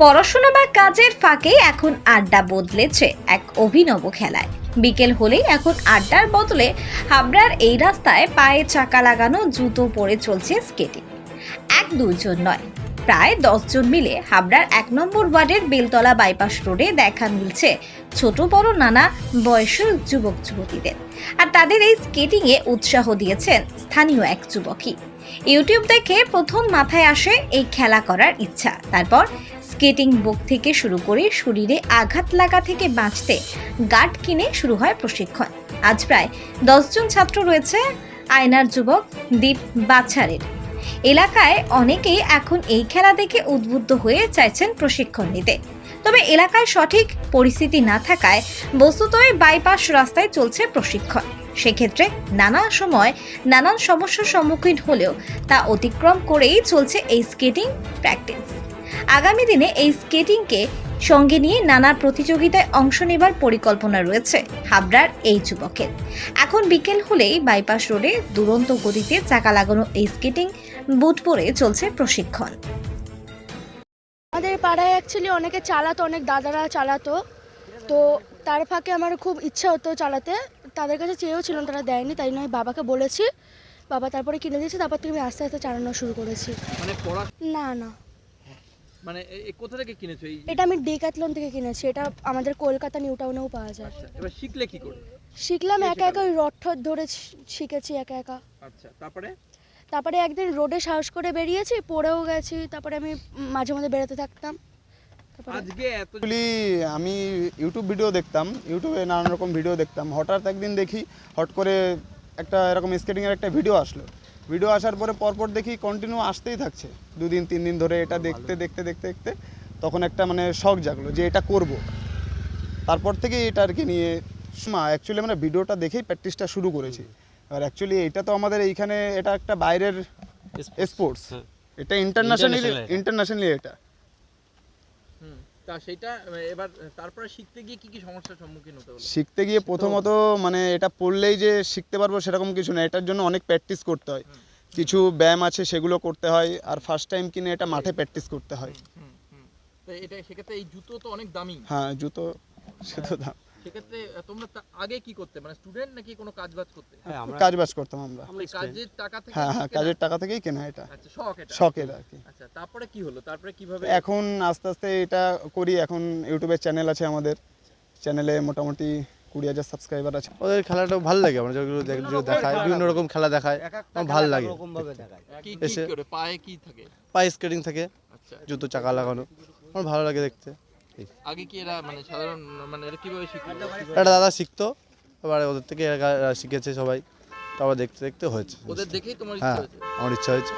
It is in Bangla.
পড়াশোনা বা কাজের ফাঁকে এখন আড্ডা বদলেছে এক অভিনব খেলায়। বিকেল হলেই এখন আড্ডার বদলে হাবড়ার এই রাস্তায় পায়ে চাকা লাগানো জুতো পরে চলছে স্কেটিং। এক দুইজন নয়, প্রায় দশজন মিলে হাবড়ার এক নম্বর ওয়ার্ডের বেলতলা বাইপাস রোডে দেখা মিলছে ছোট বড় নানা বয়সের যুবক যুবতীদের। আর তাদের এই স্কেটিংয়ে উৎসাহ দিয়েছেন স্থানীয় এক যুবকই। ইউটিউব দেখে প্রথম মাথায় আসে এই খেলা করার ইচ্ছা, তারপর স্কেটিং বুক থেকে শুরু করে শরীরে আঘাত লাগা থেকে বাঁচতে গার্ড কিনে শুরু হয় প্রশিক্ষণ। আজ প্রায় দশজন ছাত্র রয়েছে আয়নার যুবক দীপ বাছারের। এলাকায় অনেকেই এখন এই খেলা দেখে উদ্বুদ্ধ হয়ে চাইছেন প্রশিক্ষণ নিতে। তবে এলাকায় সঠিক পরিস্থিতি না থাকায় বস্তুতই বাইপাস রাস্তায় চলছে প্রশিক্ষণ। সেক্ষেত্রে নানা সময় নানান সমস্যার সম্মুখীন হলেও তা অতিক্রম করেই চলছে এই স্কেটিং প্র্যাকটিস। আগামী দিনে এই স্কেটিংকে সঙ্গে নিয়ে নানা প্রতিযোগিতায় অংশ নেবার পরিকল্পনা রয়েছে হাবড়ার এই যুবকের। এখন বিকেল হলেই বাইপাস রোডে দুরন্ত গতিতে চাকা লাগানো এই স্কেটিং বুট পরে চলছে প্রশিক্ষণ। আমাদের পাড়ায় অ্যাকচুয়ালি অনেকে চালাতো অনেক দাদারা চালাতো। তো তার ফাঁকে আমার খুব ইচ্ছা হতো চালাতে। তাদের কাছে চেয়েও ছিলাম তারা দেয়নি তাই নয় বাবাকে বলেছি। বাবা তারপরে কিনে দিয়েছে তারপর থেকে আমি আস্তে আস্তে চালানো শুরু করেছি। মানে না না। মানে কোথা থেকে কিনেছো? এই এটা আমি ডেকাথলন থেকে কিনেছি। এটা আমাদের কলকাতা নিউ টাউনেও পাওয়া যায়। আচ্ছা এবার শিখলে কি করে? শিখলাম একা একা ওই রড ঠড ধরে শিখেছি একা একা। আচ্ছা তারপরে? তারপরে একদিন রোডে সাহস করে বেরিয়েছি পড়েও গেছি তারপরে আমি মাঝে মাঝে বেরোতে থাকতাম। তারপরে আজকে অ্যাকচুয়ালি আমি ইউটিউব ভিডিও দেখতাম ইউটিউবে নানান রকম ভিডিও দেখতাম। হঠাৎ একদিন দেখি হট করে একটা এরকম স্কেটিংয়ের একটা ভিডিও আসলো। ভিডিও আসার পরে পরপর দেখি কন্টিনিউ আসতেই থাকছে। দুদিন তিন দিন ধরে এটা দেখতে দেখতে দেখতে দেখতে তখন একটা মানে শখ জাগলো যে এটা করব। তারপর থেকে এটা আর কি নিয়ে মা অ্যাকচুয়ালি আমরা ভিডিওটা দেখেই প্র্যাকটিসটা শুরু করেছি। আর অ্যাকচুয়ালি এটা তো আমাদের এইখানে এটা একটা বাইরের স্পোর্টস এটা ইন্টারন্যাশনালি ইন্টারন্যাশনালি এটা। তা সেটা এবার তারপরে শিখতে গিয়ে কি কি সমস্যার সম্মুখীন হতে হলো? শিখতে গিয়ে প্রথমত মানে এটা পড়লেই যে শিখতে পারব সেরকম কিছু না এটার জন্য অনেক প্র্যাকটিস করতে হয়। কিছু ব্যায়াম আছে সেগুলো করতে হয় আর ফার্স্ট টাইম কিনে এটা মাঠে প্র্যাকটিস করতে হয়। তো এটা সেক্ষেত্রে এই জুতো তো অনেক দামি। হ্যাঁ জুতো সে তো দাম। সেক্ষেত্রে তোমরা আগে কি করতে? মানে স্টুডেন্ট নাকি কোনো কাজ বাজ করতে? হ্যাঁ আমরা কাজ বাজ করতাম আমরা। কাজের টাকা থেকে হ্যাঁ হ্যাঁ কাজের টাকা থেকেই কেনা এটা। আচ্ছা শখ এটা। শখের আর কি। আচ্ছা তারপরে কি হলো? তারপরে কীভাবে এখন আস্তে আস্তে এটা করি। এখন ইউটিউবের চ্যানেল আছে আমাদের। চ্যানেলে মোটামুটি কুড়ি হাজার সাবস্ক্রাইবার আছে। ওদের খেলাটা ভালো লাগে। আমরা যেগুলো দেখায় বিভিন্ন রকম খেলা দেখায় আমার ভালো লাগে। কি কি এসে- পায়ে কি থাকে? পায়ে স্কেটিং থাকে আচ্ছা। জুতো চাকা লাগানো। আমার ভালো লাগে দেখতে। আগে কি এরা মানে সাধারণ মানে এরা কীভাবে শিখতো একটা দাদা শিখতো এবারে ওদের থেকে শিখেছে সবাই। তারপর দেখতে দেখতে হয়েছে। ওদের দেখেই তোমার হ্যাঁ ইচ্ছা হয়েছে? আমার ইচ্ছা হয়েছে।